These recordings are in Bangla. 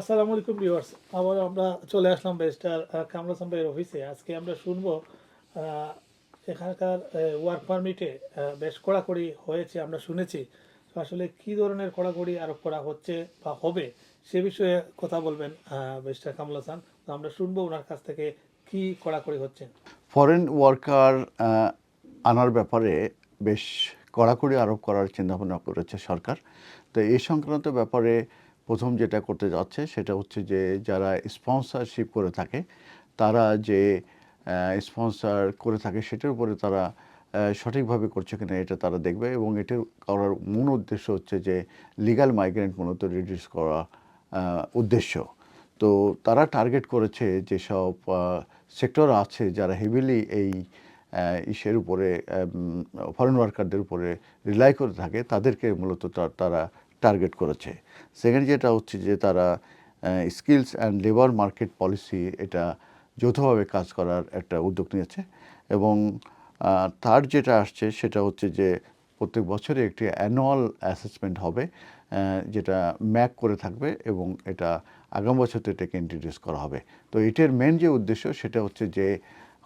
আসসালামু আলাইকুম ভিউয়ার্স। আবার আমরা চলে আসলাম বেস্টার কামরা সাম্বাইয়ের অফিসে আজকে আমরা শুনব এখানকার ওয়ার্ক পারমিটে বেশ কড়াকড়ি হয়েছে, আমরা শুনেছি। আসলে কি ধরনের কড়াকড়ি আরোপ করা হচ্ছে বা হবে, সে বিষয়ে কথা বলবেন বেস্টার কামলাসান আমরা শুনব ওনার কাছ থেকে কি কড়াকড়ি হচ্ছে। ফরেন ওয়ার্কার আনার ব্যাপারে বেশ কড়াকড়ি আরোপ করার চিন্তাভাবনা করেছে সরকার। তো এই সংক্রান্ত ব্যাপারে প্রথম যেটা করতে যাচ্ছে সেটা হচ্ছে যে যারা স্পন্সরশিপ করে থাকে, তারা যে স্পন্সর করে থাকে সেটার উপরে তারা সঠিকভাবে করছে কিনা এটা তারা দেখবে এবং এটার করার মূল উদ্দেশ্য হচ্ছে যে লিগ্যাল মাইগ্রেন্ট মূলত রিডিউস করা উদ্দেশ্য। তো তারা টার্গেট করেছে যেসব সেক্টর আছে যারা হেভিলি এই ইসের উপরে ফরেন ওয়ার্কারদের উপরে রিলাই করে থাকে, তাদেরকে মূলত তারা টার্গেট করেছে। সেকেন্ড যেটা হচ্ছে যে তারা skills and labour market policy এটা যৌথভাবে কাজ করার একটা উদ্যোগ নিয়েছে এবং তার যেটা আসছে সেটা হচ্ছে যে প্রত্যেক বছরে একটি অ্যানুয়াল অ্যাসেসমেন্ট হবে যেটা ম্যাক করে থাকবে এবং এটা আগামী বছর এটাকে ইন্ট্রোডিউস করা হবে। তো এটার মেন যে উদ্দেশ্য সেটা হচ্ছে যে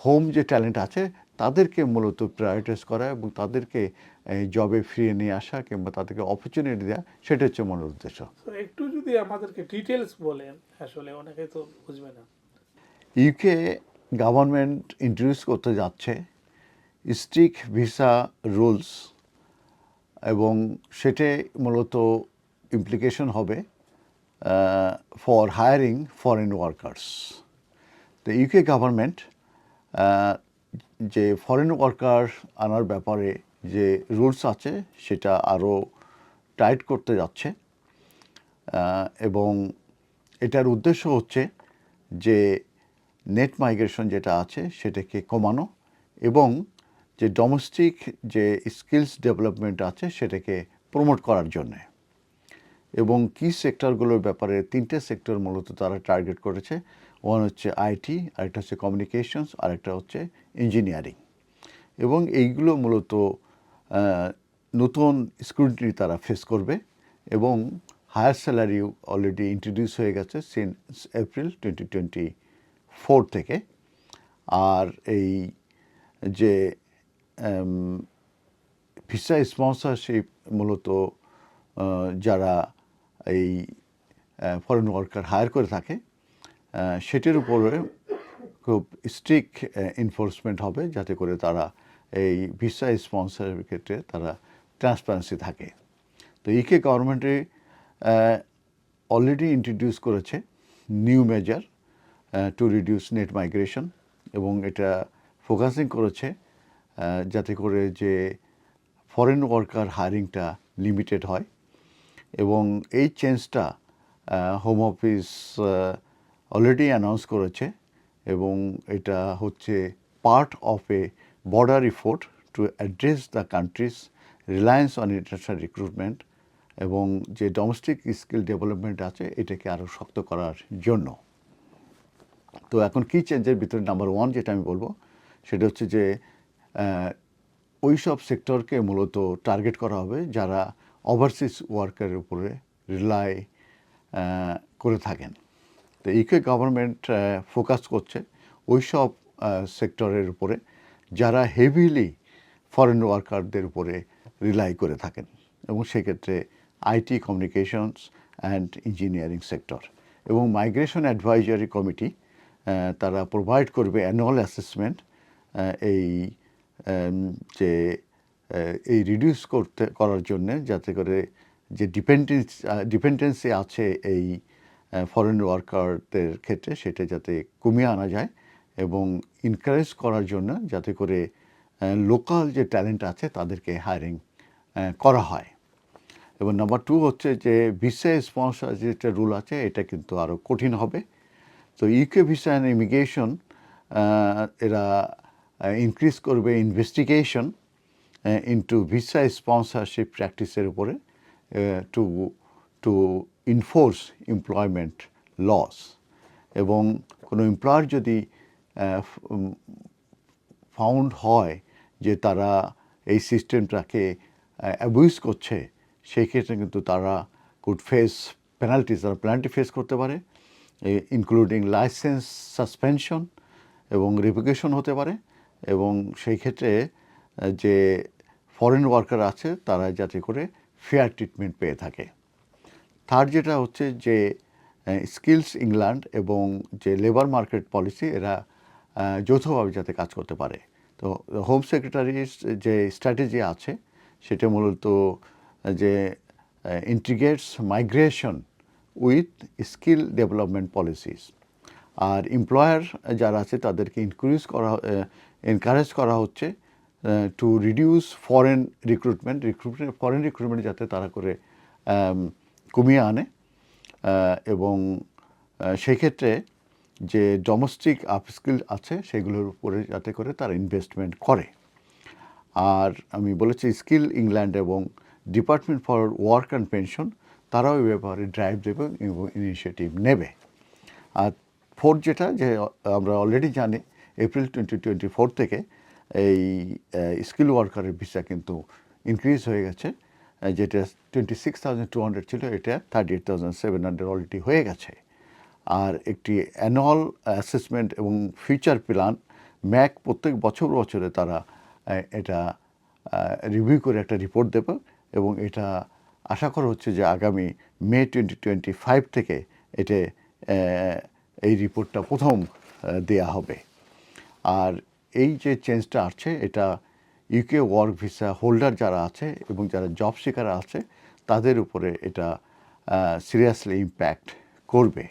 হোম যে ট্যালেন্ট আছে তাদেরকে মূলত প্রায়োরিটাইজ করা এবং তাদেরকে জবে ফিরিয়ে নিয়ে আসা কিংবা তাদেরকে অপরচুনিটি দেওয়া সেটা হচ্ছে মূল উদ্দেশ্য। একটু যদি আমাদেরকে ডিটেলস বলেন আসলে অনেকে তো বুঝবে না। ইউকে গভর্নমেন্ট ইন্ট্রোডিউস করতে যাচ্ছে স্ট্রিক ভিসা রুলস এবং সেটে মূলত ইমপ্লিকেশন হবে ফর হায়ারিং ফরেন ওয়ার্কার্স তো ইউকে গভর্নমেন্ট যে ফরেন ওয়ার্কার আনার ব্যাপারে যে রুলস আছে, সেটা আরও টাইট করতে যাচ্ছে। এবং এটার উদ্দেশ্য হচ্ছে যে নেট মাইগ্রেশন যেটা আছে, সেটাকে কমানো এবং যে ডোমেস্টিক যে স্কিলস ডেভেলপমেন্ট আছে, সেটাকে প্রমোট করার জন্যে। এবং কি সেক্টরগুলোর ব্যাপারে তিনটে সেক্টর মূলত তারা টার্গেট করেছে ওয়ান হচ্ছে আইটি আরেকটা হচ্ছে কমিউনিকেশনস আরেকটা হচ্ছে ইঞ্জিনিয়ারিং এবং এইগুলো মূলত নতুন স্ক্রুটিনি তারা ফেস করবে এবং হায়ার স্যালারি অলরেডি ইন্ট্রোডিউস হয়ে গেছে since April twenty twenty four থেকে। আর এই যে ভিসা স্পন্সরশিপ মূলত যারা এই ফরেন ওয়ার্কার হায়ার করে থাকে সেটির উপরে খুব স্ট্রিক্ট এনফোর্সমেন্ট হবে যাতে করে তারা এই ভিসা স্পন্সরের ক্ষেত্রে তারা ট্রান্সপারেন্সি থাকে। তো ইকে গভর্নমেন্টে অলরেডি ইন্ট্রোডিউস করেছে new measure to reduce net migration এবং এটা ফোকাসিং করেছে যাতে করে যে ফরেন ওয়ার্কার হায়ারিংটা লিমিটেড হয় এবং এই চেঞ্জটা হোম অফিস অলরেডি অ্যানাউন্স করেছে এবং এটা হচ্ছে part of a broader effort to address the country's reliance on international recruitment এবং যে ডোমেস্টিক স্কিল ডেভেলপমেন্ট আছে, এটাকে আরও শক্ত করার জন্য। তো এখন কি চেঞ্জের ভিতরে নাম্বার ওয়ান যেটা আমি বলব, সেটা হচ্ছে যে ওই সব সেক্টরকে মূলত টার্গেট করা হবে যারা ওভারসিজ ওয়ার্কারের উপরে রিলাই করে থাকেন। তো ইউকে গভর্নমেন্ট ফোকাস করছে ওই সব সেক্টরের উপরে যারা হেভিলি ফরেন ওয়ার্কারদের উপরে রিলাই করে থাকেন এবং সেক্ষেত্রে IT communications and engineering sector এবং মাইগ্রেশন অ্যাডভাইজারি কমিটি তারা প্রোভাইড করবে অ্যানুয়াল অ্যাসেসমেন্ট এই যে এই রিডিউস করতে, করার জন্যে যাতে করে যে ডিপেন্ডেন্স ডিপেন্ডেন্সি আছে এই ফরেন ওয়ার্কারদের ক্ষেত্রে সেটা যাতে কমিয়ে আনা যায় এবং ইনকারেজ করার জন্য যাতে করে লোকাল যে ট্যালেন্ট আছে তাদেরকে হায়ারিং করা হয়। এবং নাম্বার টু হচ্ছে যে ভিসা স্পন্সর যেটা রুল আছে, এটা কিন্তু আরও কঠিন হবে। তো ইউকে ভিসা অ্যান্ড ইমিগ্রেশন এরা ইনক্রিজ করবে ইনভেস্টিগেশন ইনটু ভিসা স্পন্সরশিপ প্র্যাকটিসের উপরে to to enforce employment laws এবং কোনো এমপ্লয়ার যদি ফাউন্ড হয় যে তারা এই সিস্টেমটাকে অ্যাবিউজ করছে, সেই ক্ষেত্রে কিন্তু তারা কুড ফেস পেনাল্টিস তারা পেনাল্টি ফেস করতে পারে ইনক্লুডিং লাইসেন্স সাসপেনশন এবং রিভোকেশন হতে পারে। এবং সেই ক্ষেত্রে যে ফরেন ওয়ার্কার আছে, তারা যাতে করে ফেয়ার ট্রিটমেন্ট পেয়ে থাকে। থার্ড যেটা হচ্ছে যে স্কিলস ইংল্যান্ড এবং যে লেবার মার্কেট পলিসি এরা যৌথভাবে যাতে কাজ করতে পারে। তো হোম সেক্রেটারির যে স্ট্র্যাটেজি আছে, সেটা মূলত, যে integrates migration with skill development policies R employer যারা আছে, তাদেরকে ইনক্রিজ করা এনকারেজ করা হচ্ছে to reduce foreign recruitment recruitment foreign recruitment যাতে তারা করে কমিয়ে আনে এবং আহ, সেই ক্ষেত্রে যে ডোমেস্টিক আপস্কিল আছে সেগুলোর উপরে যাতে করে তারা ইনভেস্টমেন্ট করে। আর আমি বলেছি স্কিল ইংল্যান্ড এবং department for work and pension তারাও এই ব্যাপারে ড্রাইভ দেবে এবং ইনিশিয়েটিভ নেবে। আর ফোর্থ যেটা যে আমরা অলরেডি জানি এপ্রিল টোয়েন্টি টোয়েন্টি ফোর থেকে এই স্কিল ওয়ার্কারের ভিসা কিন্তু ইনক্রিজ হয়ে গেছে। যেটা twenty six thousand two hundred ছিল, এটা thirty eight thousand seven hundred already হয়ে গেছে। আর একটি অ্যানুয়াল অ্যাসেসমেন্ট এবং ফিউচার প্ল্যান ম্যাক প্রত্যেক বছর বছরে তারা এটা রিভিউ করে একটা রিপোর্ট দেবে এবং এটা আশা করা হচ্ছে যে আগামী মে টোয়েন্টি টোয়েন্টি ফাইভ থেকে এতে এই রিপোর্টটা প্রথম দেয়া হবে। আর এই যে চেঞ্জটা আসছে, এটা ইউকে ওয়ার্ক ভিসা হোল্ডার যারা আছে এবং যারা জব সিকার আছে, তাদের উপরে এটা সিরিয়াসলি ইম্প্যাক্ট করবে।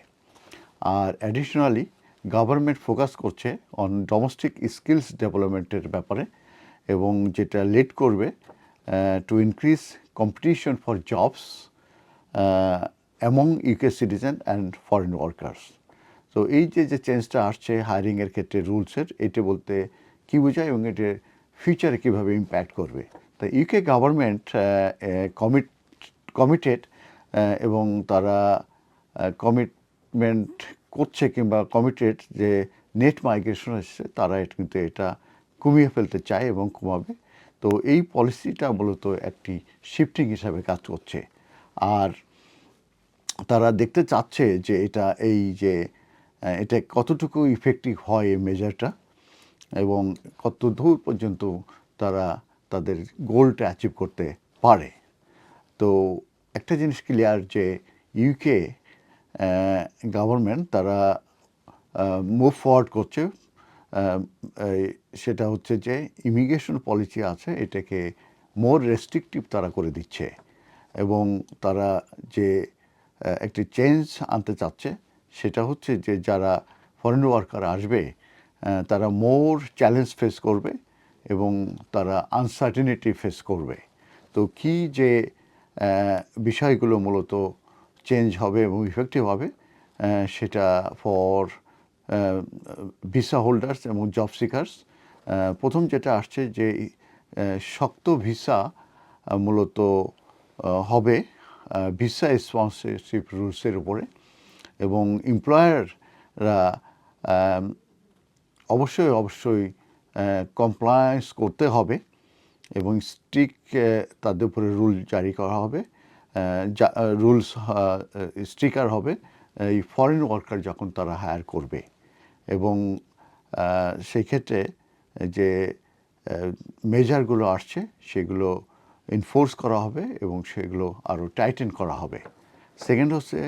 আর অ্যাডিশনালি গভর্নমেন্ট ফোকাস করছে অন ডোমেস্টিক স্কিলস ডেভেলপমেন্টের ব্যাপারে এবং যেটা লিড করবে to increase competition for jobs among UK citizen and foreign workers তো এই যে যে চেঞ্জটা আসছে হায়ারিংয়ের ক্ষেত্রে রুলসের এটা বলতে কী বোঝায় এবং এটা ফিউচারে কীভাবে ইম্প্যাক্ট করবে? তা ইউকে গভর্নমেন্ট কমিট কমিটেড এবং তারা কমিটমেন্ট করছে কিংবা কমিটেড যে নেট মাইগ্রেশন এসছে, তারা কিন্তু এটা কমিয়ে ফেলতে চায় এবং কমাবে। তো এই পলিসিটা মূলত একটি শিফটিং হিসাবে কাজ করছে। আর তারা দেখতে চাচ্ছে যে এটা এই যে এটা কতটুকু ইফেক্টিভ হয় এই মেজারটা এবং কত দূর পর্যন্ত তারা তাদের গোলটা অ্যাচিভ করতে পারে। তো একটা জিনিস ক্লিয়ার যে ইউকে গভর্নমেন্ট তারা মুভ ফরওয়ার্ড করছে। সেটা হচ্ছে যে ইমিগ্রেশন পলিসি আছে, এটাকে মোর রেস্ট্রিকটিভ তারা করে দিচ্ছে। এবং তারা যে একটি চেঞ্জ আনতে চাচ্ছে, সেটা হচ্ছে যে যারা ফরেন ওয়ার্কার আসবে তারা মোর চ্যালেঞ্জ ফেস করবে এবং তারা আনসার্টিনিটি ফেস করবে। তো কি যে বিষয়গুলো মূলত চেঞ্জ হবে এবং ইফেক্টিভ হবে সেটা ফর ভিসা হোল্ডার্স এবং জব সিকার্স প্রথম যেটা আসছে যে শক্ত ভিসা মূলত হবে ভিসা স্পন্সরশিপ রুলসের উপরে এবং এমপ্লয়াররা অবশ্যই অবশ্যই কমপ্লায়েন্স করতে হবে এবং স্ট্রিক তাদের উপরে রুল জারি করা হবে। রুলস স্ট্রিকার হবে। এই ফরেন ওয়ার্কার যখন তারা হায়ার করবে এবং আহ, সেই ক্ষেত্রে যে মেজারগুলো আসছে সেগুলো এনফোর্স করা হবে এবং সেগুলো আরও টাইটেন করা হবে। সেকেন্ড হচ্ছে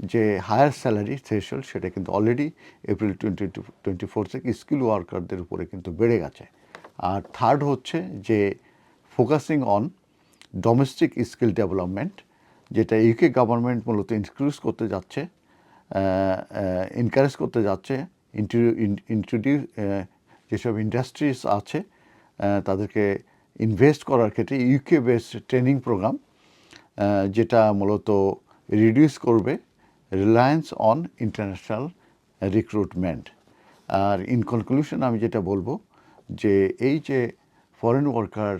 যে হায়ার স্যালারি থ্রেশল সেটা কিন্তু already April twenty twenty four থেকে স্কিল ওয়ার্কারদের উপরে কিন্তু বেড়ে গেছে। আর থার্ড হচ্ছে যে focusing on domestic skill development যেটা ইউকে গভর্নমেন্ট মূলত ইনক্রিজ করতে যাচ্ছে এনকারেজ করতে যাচ্ছে ইন্ট্রোডিউস যেসব ইন্ডাস্ট্রিজ আছে তাদেরকে ইনভেস্ট করার ক্ষেত্রে ইউকে বেসড ট্রেনিং প্রোগ্রাম যেটা মূলত রিডিউস করবে রিলায়েন্স অন ইন্টারন্যাশনাল রিক্রুটমেন্ট আর ইন কনক্লুশন আমি যেটা বলব যে এই যে ফরেন ওয়ার্কার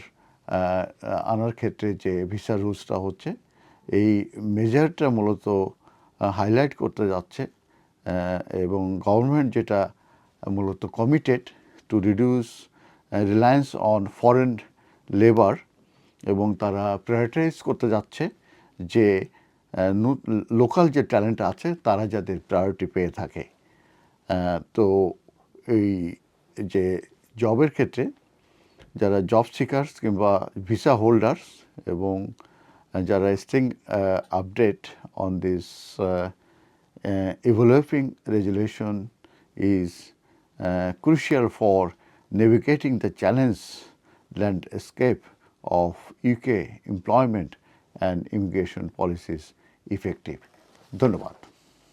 আনার ক্ষেত্রে যে ভিসা রুলসটা হচ্ছে, এই মেজারটা মূলত হাইলাইট করতে যাচ্ছে এবং গভর্নমেন্ট যেটা মূলত committed to reduce reliance on foreign labour এবং তারা প্রায়োরিটাইজ করতে যাচ্ছে যে লোকাল যে ট্যালেন্ট আছে, তারা যাদের প্রায়োরিটি পেয়ে থাকে। তো এই যে জবের ক্ষেত্রে যারা জব সিকার্স কিংবা ভিসা হোল্ডার্স এবং যারা staying update on this ইভলপিং regulation is crucial for navigating the challenge landscape of UK employment and immigration policies effective. ধন্যবাদ।